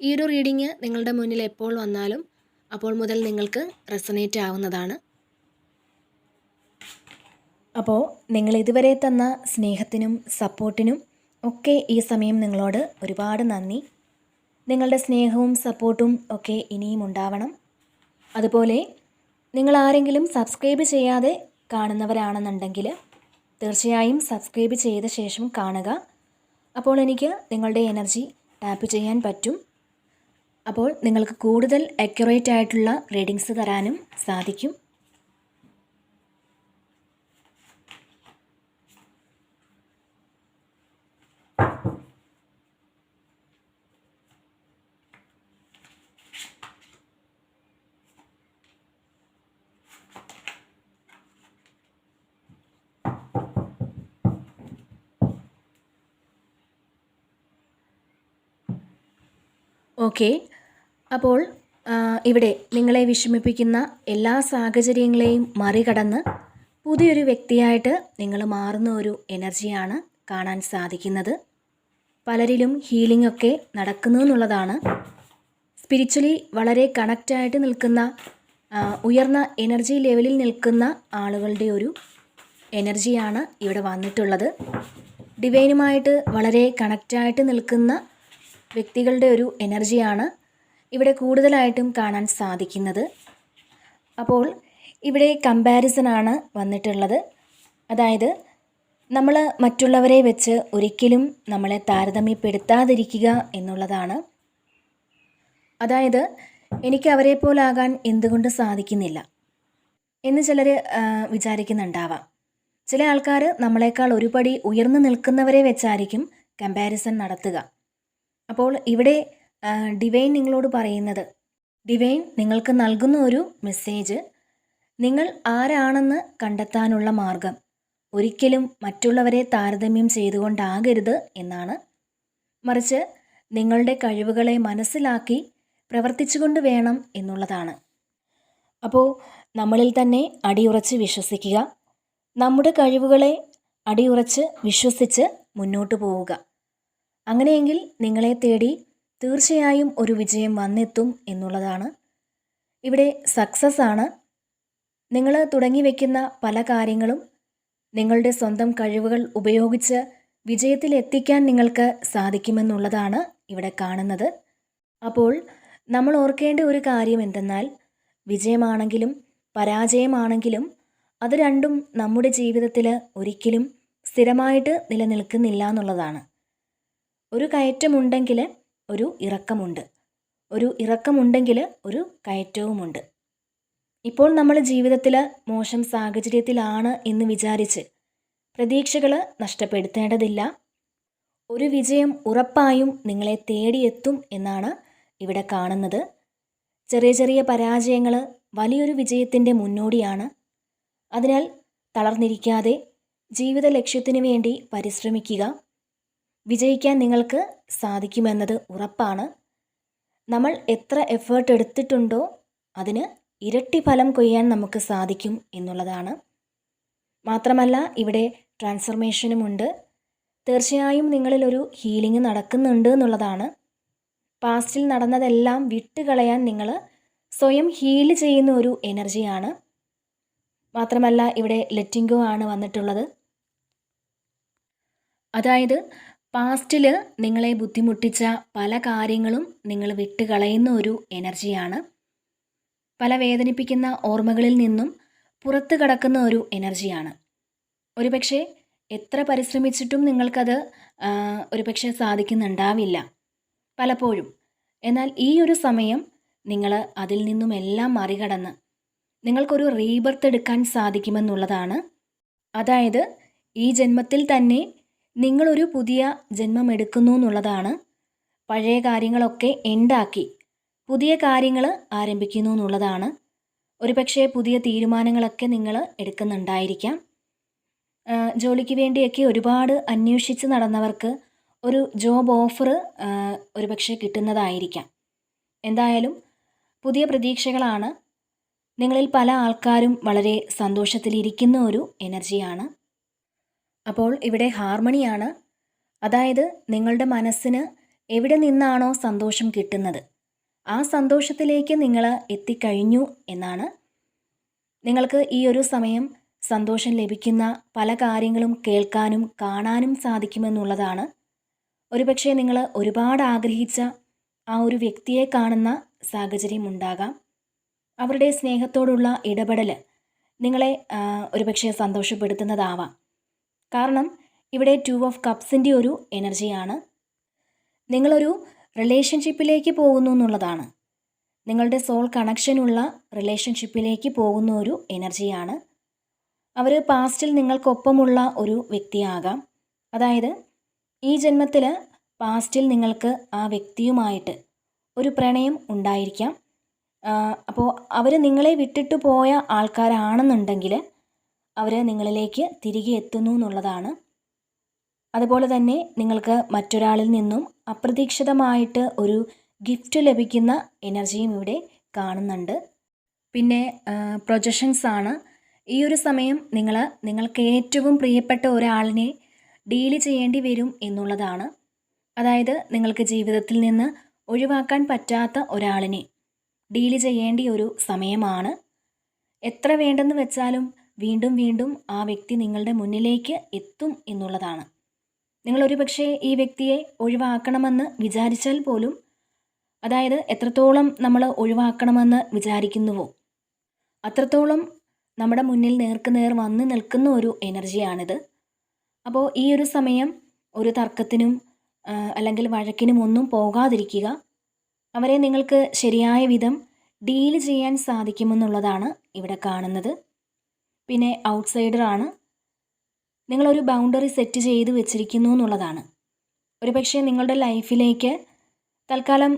ഈ ഒരു റീഡിങ് നിങ്ങളുടെ മുന്നിൽ എപ്പോൾ വന്നാലും അപ്പോൾ മുതൽ നിങ്ങൾക്ക് റെസനേറ്റ് ആവുന്നതാണ്. അപ്പോൾ നിങ്ങൾ ഇതുവരെ തന്ന സ്നേഹത്തിനും സപ്പോർട്ടിനും ഒക്കെ ഈ സമയം നിങ്ങളോട് ഒരുപാട് നന്ദി. നിങ്ങളുടെ സ്നേഹവും സപ്പോർട്ടും ഒക്കെ ഇനിയും ഉണ്ടാവണം. അതുപോലെ നിങ്ങൾ ആരെങ്കിലും സബ്സ്ക്രൈബ് ചെയ്യാതെ കാണുന്നവരാണെന്നുണ്ടെങ്കിൽ തീർച്ചയായും സബ്സ്ക്രൈബ് ചെയ്ത ശേഷം കാണുക. അപ്പോൾ എനിക്ക് നിങ്ങളുടെ എനർജി ടാപ്പ് ചെയ്യാൻ പറ്റും. അപ്പോൾ നിങ്ങൾക്ക് കൂടുതൽ അക്യുറേറ്റ് ആയിട്ടുള്ള റീഡിങ്സ് തരാനും സാധിക്കും. ഓക്കെ അപ്പോൾ ഇവിടെ നിങ്ങളെ വിഷമിപ്പിക്കുന്ന എല്ലാ സാഹചര്യങ്ങളെയും മറികടന്ന് പുതിയൊരു വ്യക്തിയായിട്ട് നിങ്ങൾ മാറുന്ന ഒരു എനർജിയാണ് കാണാൻ സാധിക്കുന്നത്. പലരിലും ഹീലിംഗ് ഒക്കെ നടക്കുന്നു എന്നുള്ളതാണ്. സ്പിരിച്വലി വളരെ കണക്റ്റായിട്ട് നിൽക്കുന്ന ഉയർന്ന എനർജി ലെവലിൽ നിൽക്കുന്ന ആളുകളുടെ ഒരു എനർജിയാണ് ഇവിടെ വന്നിട്ടുള്ളത്. ഡിവൈനുമായിട്ട് വളരെ കണക്റ്റായിട്ട് നിൽക്കുന്ന വ്യക്തികളുടെ ഒരു എനർജിയാണ് ഇവിടെ കൂടുതലായിട്ടും കാണാൻ സാധിക്കുന്നത്. അപ്പോൾ ഇവിടെ കമ്പാരിസൺ ആണ് വന്നിട്ടുള്ളത്. അതായത് നമ്മൾ മറ്റുള്ളവരെ വെച്ച് ഒരിക്കലും നമ്മളെ താരതമ്യപ്പെടുത്താതിരിക്കുക എന്നുള്ളതാണ്. അതായത് എനിക്ക് അവരെ പോലാകാൻ എന്തുകൊണ്ട് സാധിക്കുന്നില്ല എന്ന് ചിലർ വിചാരിക്കുന്നുണ്ടാവാം. ചില ആൾക്കാർ നമ്മളെക്കാൾ ഒരുപടി ഉയർന്നു നിൽക്കുന്നവരെ വെച്ചായിരിക്കും കമ്പാരിസൺ നടത്തുക. അപ്പോൾ ഇവിടെ ഡിവൈൻ നിങ്ങളോട് പറയുന്നത്. ഡിവൈൻ നിങ്ങൾക്ക് നൽകുന്ന ഒരു മെസ്സേജ്. നിങ്ങൾ ആരാണെന്ന് കണ്ടെത്താനുള്ള മാർഗം. ഒരിക്കലും മറ്റുള്ളവരെ താരതമ്യം ചെയ്തുകൊണ്ടാകരുത് എന്നാണ്. മറിച്ച് നിങ്ങളുടെ കഴിവുകളെ മനസ്സിലാക്കി പ്രവർത്തിച്ചുകൊണ്ട് വേണം എന്നുള്ളതാണ്. അപ്പോൾ നമ്മളിൽ തന്നെ അടിയുറച്ച് വിശ്വസിക്കുക. നമ്മുടെ കഴിവുകളെ അടിയുറച്ച് വിശ്വസിച്ച് മുന്നോട്ട് പോവുക. അങ്ങനെയെങ്കിൽ നിങ്ങളെ തേടി തീർച്ചയായും ഒരു വിജയം വന്നെത്തും എന്നുള്ളതാണ്. ഇവിടെ സക്സസ് ആണ്. നിങ്ങൾ തുടങ്ങി വയ്ക്കുന്ന പല കാര്യങ്ങളും നിങ്ങളുടെ സ്വന്തം കഴിവുകൾ ഉപയോഗിച്ച് വിജയത്തിലെത്തിക്കാൻ നിങ്ങൾക്ക് സാധിക്കുമെന്നുള്ളതാണ് ഇവിടെ കാണുന്നത്. അപ്പോൾ നമ്മൾ ഓർക്കേണ്ട ഒരു കാര്യം എന്തെന്നാൽ വിജയമാണെങ്കിലും പരാജയമാണെങ്കിലും അത് രണ്ടും നമ്മുടെ ജീവിതത്തിൽ ഒരിക്കലും സ്ഥിരമായിട്ട് നിലനിൽക്കുന്നില്ല എന്നുള്ളതാണ്. ഒരു കയറ്റമുണ്ടെങ്കിൽ ഒരു ഇറക്കമുണ്ട്. ഒരു ഇറക്കമുണ്ടെങ്കിൽ ഒരു കയറ്റവുമുണ്ട്. ഇപ്പോൾ നമ്മൾ ജീവിതത്തിൽ മോശം സാഹചര്യത്തിലാണ് എന്ന് വിചാരിച്ച് പ്രതീക്ഷകൾ നഷ്ടപ്പെടുത്തേണ്ടതില്ല. ഒരു വിജയം ഉറപ്പായും നിങ്ങളെ തേടിയെത്തും എന്നാണ് ഇവിടെ കാണുന്നത്. ചെറിയ ചെറിയ പരാജയങ്ങൾ വലിയൊരു വിജയത്തിന്റെ മുന്നോടിയാണ്. അതിനാൽ തളർന്നിരിക്കാതെ ജീവിത ലക്ഷ്യത്തിനു വേണ്ടി പരിശ്രമിക്കുക. വിജയിക്കാൻ നിങ്ങൾക്ക് സാധിക്കുമെന്നത് ഉറപ്പാണ്. നമ്മൾ എത്ര എഫേർട്ട് എടുത്തിട്ടുണ്ടോ അതിന് ഇരട്ടി ഫലം കൊയ്യാൻ നമുക്ക് സാധിക്കും എന്നുള്ളതാണ്. മാത്രമല്ല ഇവിടെ ട്രാൻസ്ഫർമേഷനുമുണ്ട് തീർച്ചയായും നിങ്ങളിൽ ഒരു ഹീലിംഗ് നടക്കുന്നുണ്ട് എന്നുള്ളതാണ്. പാസ്റ്റിൽ നടന്നതെല്ലാം വിട്ടുകളയാൻ നിങ്ങൾ സ്വയം ഹീൽ ചെയ്യുന്ന ഒരു എനർജിയാണ് മാത്രമല്ല ഇവിടെ ലെറ്റിംഗോ ആണ് വന്നിട്ടുള്ളത്. അതായത് പാസ്റ്റിൽ നിങ്ങളെ ബുദ്ധിമുട്ടിച്ച പല കാര്യങ്ങളും നിങ്ങൾ വിട്ടുകളയുന്ന ഒരു എനർജിയാണ്. പല വേദനിപ്പിക്കുന്ന ഓർമ്മകളിൽ നിന്നും പുറത്തു കടക്കുന്ന ഒരു എനർജിയാണ്. ഒരുപക്ഷെ എത്ര പരിശ്രമിച്ചിട്ടും നിങ്ങൾക്കത് ഒരുപക്ഷെ സാധിക്കുന്നുണ്ടാവില്ല. പലപ്പോഴും. എന്നാൽ ഈ ഒരു സമയം നിങ്ങൾ അതിൽ നിന്നും എല്ലാം മറികടന്ന് നിങ്ങൾക്കൊരു റീബർത്ത് എടുക്കാൻ സാധിക്കുമെന്നുള്ളതാണ്. അതായത് ഈ ജന്മത്തിൽ തന്നെ നിങ്ങളൊരു പുതിയ ജന്മം എടുക്കുന്നു എന്നുള്ളതാണ്. പഴയ കാര്യങ്ങളൊക്കെ എൻഡാക്കി പുതിയ കാര്യങ്ങൾ ആരംഭിക്കുന്നു എന്നുള്ളതാണ്. ഒരുപക്ഷെ പുതിയ തീരുമാനങ്ങളൊക്കെ നിങ്ങൾ എടുക്കുന്നുണ്ടായിരിക്കാം. ജോലിക്ക് വേണ്ടിയൊക്കെ ഒരുപാട് അന്വേഷിച്ച് നടന്നവർക്ക് ഒരു ജോബ് ഓഫർ ഒരുപക്ഷെ കിട്ടുന്നതായിരിക്കാം. എന്തായാലും പുതിയ പ്രതീക്ഷകളാണ്. നിങ്ങളിൽ പല ആൾക്കാരും വളരെ സന്തോഷത്തിലിരിക്കുന്ന ഒരു എനർജിയാണ് അപ്പോൾ ഇവിടെ ഹാർമണിയാണ് അതായത് നിങ്ങളുടെ മനസ്സിന് എവിടെ നിന്നാണോ സന്തോഷം കിട്ടുന്നത് ആ സന്തോഷത്തിലേക്ക് നിങ്ങൾ എത്തിക്കഴിഞ്ഞു എന്നാണ്. നിങ്ങൾക്ക് ഈ ഒരു സമയം സന്തോഷം ലഭിക്കുന്ന പല കാര്യങ്ങളും കേൾക്കാനും കാണാനും സാധിക്കുമെന്നുള്ളതാണ്. ഒരുപക്ഷെ നിങ്ങൾ ഒരുപാട് ആഗ്രഹിച്ച ആ ഒരു വ്യക്തിയെ കാണുന്ന സാഹചര്യം ഉണ്ടാകാം. അവരുടെ സ്നേഹത്തോടുള്ള ഇടപെടൽ നിങ്ങളെ ഒരുപക്ഷെ സന്തോഷപ്പെടുത്തുന്നതാവാം. കാരണം ഇവിടെ ടു ഓഫ് കപ്സിന്റെ ഒരു എനർജിയാണ് നിങ്ങളൊരു റിലേഷൻഷിപ്പിലേക്ക് പോകുന്നു എന്നുള്ളതാണ്. നിങ്ങളുടെ സോൾ കണക്ഷനുള്ള റിലേഷൻഷിപ്പിലേക്ക് പോകുന്ന ഒരു എനർജിയാണ് അവർ പാസ്റ്റിൽ നിങ്ങൾക്കൊപ്പമുള്ള ഒരു വ്യക്തിയാകാം. അതായത് ഈ ജന്മത്തിൽ പാസ്റ്റിൽ നിങ്ങൾക്ക് ആ വ്യക്തിയുമായിട്ട് ഒരു പ്രണയം ഉണ്ടായിരിക്കാം. അപ്പോൾ അവർ നിങ്ങളെ വിട്ടിട്ട് പോയ ആൾക്കാരാണെന്നുണ്ടെങ്കിൽ അവർ നിങ്ങളിലേക്ക് തിരികെ എത്തുന്നു എന്നുള്ളതാണ്. അതുപോലെ തന്നെ നിങ്ങൾക്ക് മറ്റൊരാളിൽ നിന്നും അപ്രതീക്ഷിതമായിട്ട് ഒരു ഗിഫ്റ്റ് ലഭിക്കുന്ന എനർജിയും ഇവിടെ കാണുന്നുണ്ട്. പിന്നെ പ്രൊജക്ഷൻസ് ആണ്. ഈ ഒരു സമയം നിങ്ങൾ നിങ്ങൾക്ക് ഏറ്റവും പ്രിയപ്പെട്ട ഒരാളിനെ ഡീൽ ചെയ്യേണ്ടി വരും എന്നുള്ളതാണ്. അതായത് നിങ്ങൾക്ക് ജീവിതത്തിൽ നിന്ന് ഒഴിവാക്കാൻ പറ്റാത്ത ഒരാളിനെ ഡീൽ ചെയ്യേണ്ട ഒരു സമയമാണ്. എത്ര വേണ്ടെന്ന് വെച്ചാലും വീണ്ടും വീണ്ടും ആ വ്യക്തി നിങ്ങളുടെ മുന്നിലേക്ക് എത്തും എന്നുള്ളതാണ്. നിങ്ങൾ ഒരുപക്ഷെ ഈ വ്യക്തിയെ ഒഴിവാക്കണമെന്ന് വിചാരിച്ചാൽ പോലും അതായത് എത്രത്തോളം നമ്മൾ ഒഴിവാക്കണമെന്ന് വിചാരിക്കുന്നുവോ അത്രത്തോളം നമ്മുടെ മുന്നിൽ നേർക്ക് നേർ വന്ന് നിൽക്കുന്ന ഒരു എനർജിയാണിത്. അപ്പോൾ ഈ ഒരു സമയം ഒരു തർക്കത്തിനും അല്ലെങ്കിൽ വഴക്കിനും ഒന്നും പോകാതിരിക്കുക. അവരെ നിങ്ങൾക്ക് ശരിയായ വിധം ഡീൽ ചെയ്യാൻ സാധിക്കുമെന്നുള്ളതാണ് ഇവിടെ കാണുന്നത്. പിന്നെ ഔട്ട്സൈഡറാണ്. നിങ്ങളൊരു ബൗണ്ടറി സെറ്റ് ചെയ്ത് വെച്ചിരിക്കുന്നു എന്നുള്ളതാണ്. ഒരു പക്ഷേ നിങ്ങളുടെ ലൈഫിലേക്ക് തൽക്കാലം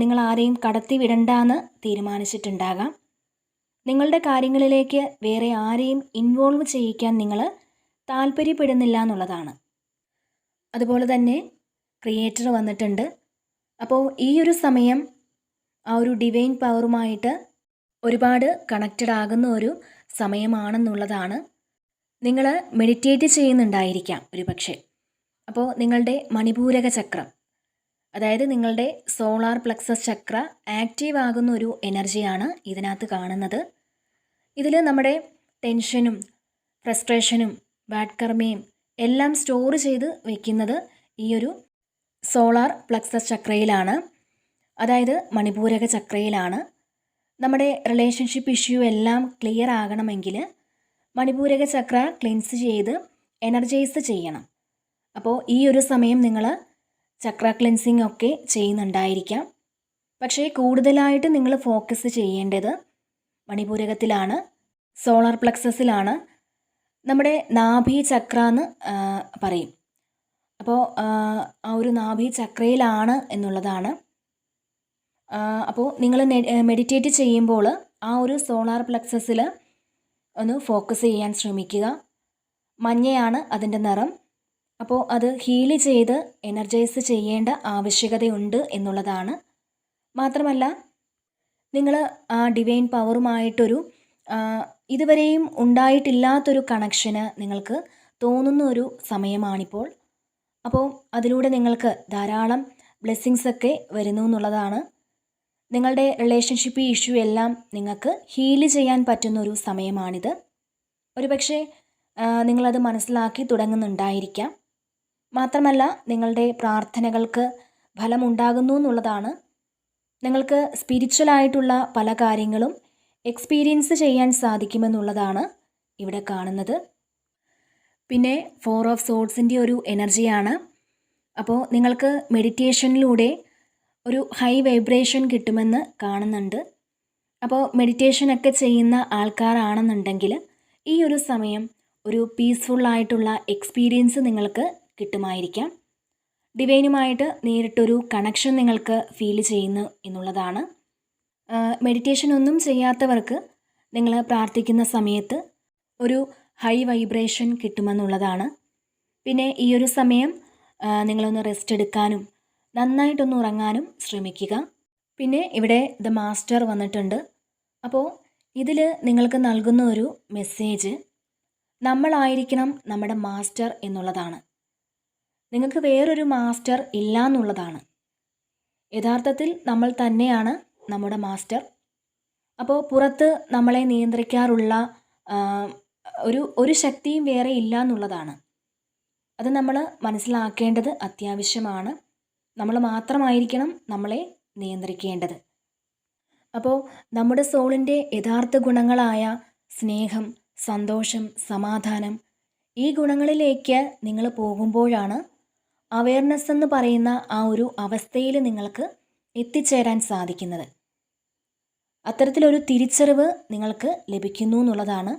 നിങ്ങൾ ആരെയും കടത്തി വിടണ്ടെന്ന് തീരുമാനിച്ചിട്ടുണ്ടാകാം. നിങ്ങളുടെ കാര്യങ്ങളിലേക്ക് വേറെ ആരെയും ഇൻവോൾവ് ചെയ്യിക്കാൻ നിങ്ങൾ താല്പര്യപ്പെടുന്നില്ല എന്നുള്ളതാണ്. അതുപോലെ തന്നെ ക്രിയേറ്റർ വന്നിട്ടുണ്ട്. അപ്പോൾ ഈ ഒരു സമയം ആ ഒരു ഡിവൈൻ പവറുമായിട്ട് ഒരുപാട് കണക്റ്റഡ് ആകുന്ന ഒരു സമയമാണെന്നുള്ളതാണ് നിങ്ങൾ മെഡിറ്റേറ്റ് ചെയ്യുന്നുണ്ടായിരിക്കാം ഒരു പക്ഷേ അപ്പോൾ നിങ്ങളുടെ മണിപൂരക ചക്രം അതായത് നിങ്ങളുടെ സോളാർ പ്ലക്സസ് ചക്ര ആക്റ്റീവ് ആകുന്ന ഒരു എനർജിയാണ് ഇതിനകത്ത് കാണുന്നത്. ഇതിൽ നമ്മുടെ ടെൻഷനും ഫ്രസ്ട്രേഷനും ബാഡ് കർമ്മയും എല്ലാം സ്റ്റോർ ചെയ്ത് വെക്കുന്നത് ഈ ഒരു സോളാർ പ്ലക്സസ് ചക്രയിലാണ്. അതായത് മണിപൂരക ചക്രയിലാണ്. നമ്മുടെ റിലേഷൻഷിപ്പ് ഇഷ്യൂ എല്ലാം ക്ലിയർ ആകണമെങ്കിൽ മണിപൂരക ചക്ര ക്ലിൻസ് ചെയ്ത് എനർജൈസ് ചെയ്യണം. അപ്പോൾ ഈ ഒരു സമയം നിങ്ങൾ ചക്ര ക്ലിൻസിങ് ഒക്കെ ചെയ്യുന്നുണ്ടായിരിക്കാം. പക്ഷേ കൂടുതലായിട്ട് നിങ്ങൾ ഫോക്കസ് ചെയ്യേണ്ടത് മണിപൂരകത്തിലാണ് സോളാർ പ്ലക്സസിലാണ് നമ്മുടെ നാഭി ചക്ര എന്ന് പറയും. അപ്പോൾ ആ, ഒരു നാഭി ചക്രയിലാണ് എന്നുള്ളതാണ് അപ്പോൾ നിങ്ങൾ മെഡിറ്റേറ്റ് ചെയ്യുമ്പോൾ ആ ഒരു സോളാർ പ്ലക്സസിൽ ഒന്ന് ഫോക്കസ് ചെയ്യാൻ ശ്രമിക്കുക. മഞ്ഞയാണ് അതിന്റെ നിറം. അപ്പോൾ അത് ഹീൽ ചെയ്ത് എനർജൈസ് ചെയ്യേണ്ട ആവശ്യകതയുണ്ട് എന്നുള്ളതാണ്. മാത്രമല്ല നിങ്ങൾ ആ ഡിവൈൻ പവറുമായിട്ടൊരു ഇതുവരെയും ഉണ്ടായിട്ടില്ലാത്തൊരു കണക്ഷന് നിങ്ങൾക്ക് തോന്നുന്ന ഒരു സമയമാണിപ്പോൾ. അപ്പോൾ അതിലൂടെ നിങ്ങൾക്ക് ധാരാളം ബ്ലെസ്സിങ്സൊക്കെ വരുന്നു എന്നുള്ളതാണ്. നിങ്ങളുടെ റിലേഷൻഷിപ്പ് ഇഷ്യൂ എല്ലാം നിങ്ങൾക്ക് ഹീൽ ചെയ്യാൻ പറ്റുന്ന ഒരു സമയമാണിത്. ഒരുപക്ഷെ നിങ്ങളത് മനസ്സിലാക്കി തുടങ്ങുന്നുണ്ടായിരിക്കാം. മാത്രമല്ല നിങ്ങളുടെ പ്രാർത്ഥനകൾക്ക് ഫലമുണ്ടാകുന്നു എന്നുള്ളതാണ്. നിങ്ങൾക്ക് സ്പിരിച്വലായിട്ടുള്ള പല കാര്യങ്ങളും എക്സ്പീരിയൻസ് ചെയ്യാൻ സാധിക്കുമെന്നുള്ളതാണ് ഇവിടെ കാണുന്നത്. പിന്നെ ഫോർ ഓഫ് സോഡ്സിന്റെ ഒരു എനർജിയാണ് അപ്പോൾ നിങ്ങൾക്ക് മെഡിറ്റേഷനിലൂടെ ഒരു ഹൈ വൈബ്രേഷൻ കിട്ടുമെന്ന് കാണുന്നുണ്ട്. അപ്പോൾ മെഡിറ്റേഷനൊക്കെ ചെയ്യുന്ന ആൾക്കാരാണെന്നുണ്ടെങ്കിൽ ഈ ഒരു സമയം ഒരു പീസ്ഫുൾ ആയിട്ടുള്ള എക്സ്പീരിയൻസ് നിങ്ങൾക്ക് കിട്ടുമായിരിക്കാം. ഡിവൈനുമായിട്ട് നേരിട്ടൊരു കണക്ഷൻ നിങ്ങൾക്ക് ഫീൽ ചെയ്യുന്നു എന്നുള്ളതാണ്. മെഡിറ്റേഷൻ ഒന്നും ചെയ്യാത്തവർക്ക് നിങ്ങൾ പ്രാർത്ഥിക്കുന്ന സമയത്ത് ഒരു ഹൈ വൈബ്രേഷൻ കിട്ടുമെന്നുള്ളതാണ്. പിന്നെ ഈ ഒരു സമയം നിങ്ങളൊന്ന് റെസ്റ്റ് എടുക്കാനും നന്നായിട്ടൊന്ന് ഉറങ്ങാനും ശ്രമിക്കുക. പിന്നെ ഇവിടെ ദ മാസ്റ്റർ വന്നിട്ടുണ്ട്. അപ്പോൾ ഇതിൽ നിങ്ങൾക്ക് നൽകുന്ന ഒരു മെസ്സേജ് നമ്മളായിരിക്കണം നമ്മുടെ മാസ്റ്റർ എന്നുള്ളതാണ്. നിങ്ങൾക്ക് വേറൊരു മാസ്റ്റർ ഇല്ല എന്നുള്ളതാണ് യഥാർത്ഥത്തിൽ നമ്മൾ തന്നെയാണ് നമ്മുടെ മാസ്റ്റർ. അപ്പോൾ പുറത്ത് നമ്മളെ നിയന്ത്രിക്കാറുള്ള ഒരു ഒരു ശക്തിയും വേറെ ഇല്ല എന്നുള്ളതാണ് അത് നമ്മൾ മനസ്സിലാക്കേണ്ടത് അത്യാവശ്യമാണ്. നമ്മൾ മാത്രമായിരിക്കണം നമ്മളെ നിയന്ത്രിക്കേണ്ടത്. അപ്പോൾ നമ്മുടെ സോളിന്റെ യഥാർത്ഥ ഗുണങ്ങളായ സ്നേഹം സന്തോഷം സമാധാനം ഈ ഗുണങ്ങളിലേക്ക് നിങ്ങൾ പോകുമ്പോഴാണ് അവയർനെസ് എന്ന് പറയുന്ന ആ ഒരു അവസ്ഥയിൽ നിങ്ങൾക്ക് എത്തിച്ചേരാൻ സാധിക്കുന്നത്. അത്തരത്തിലൊരു തിരിച്ചറിവ് നിങ്ങൾക്ക് ലഭിക്കുന്നു എന്നുള്ളതാണ്.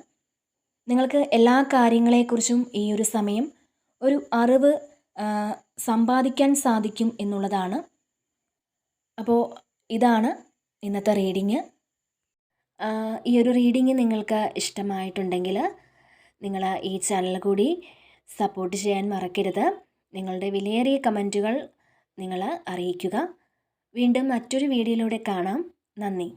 നിങ്ങൾക്ക് എല്ലാ കാര്യങ്ങളെക്കുറിച്ചും ഈ ഒരു സമയം ഒരു അറിവ് സമ്പാദിക്കാൻ സാധിക്കും എന്നുള്ളതാണ്. അപ്പോൾ ഇതാണ് ഇന്നത്തെ റീഡിങ് ഈ ഒരു റീഡിങ് നിങ്ങൾക്ക് ഇഷ്ടമായിട്ടുണ്ടെങ്കിൽ നിങ്ങൾ ഈ ചാനൽ കൂടി സപ്പോർട്ട് ചെയ്യാൻ മറക്കരുത്. നിങ്ങളുടെ വിലയേറിയ കമന്റുകൾ നിങ്ങൾ അറിയിക്കുക. വീണ്ടും മറ്റൊരു വീഡിയോയിലൂടെ കാണാം. നന്ദി.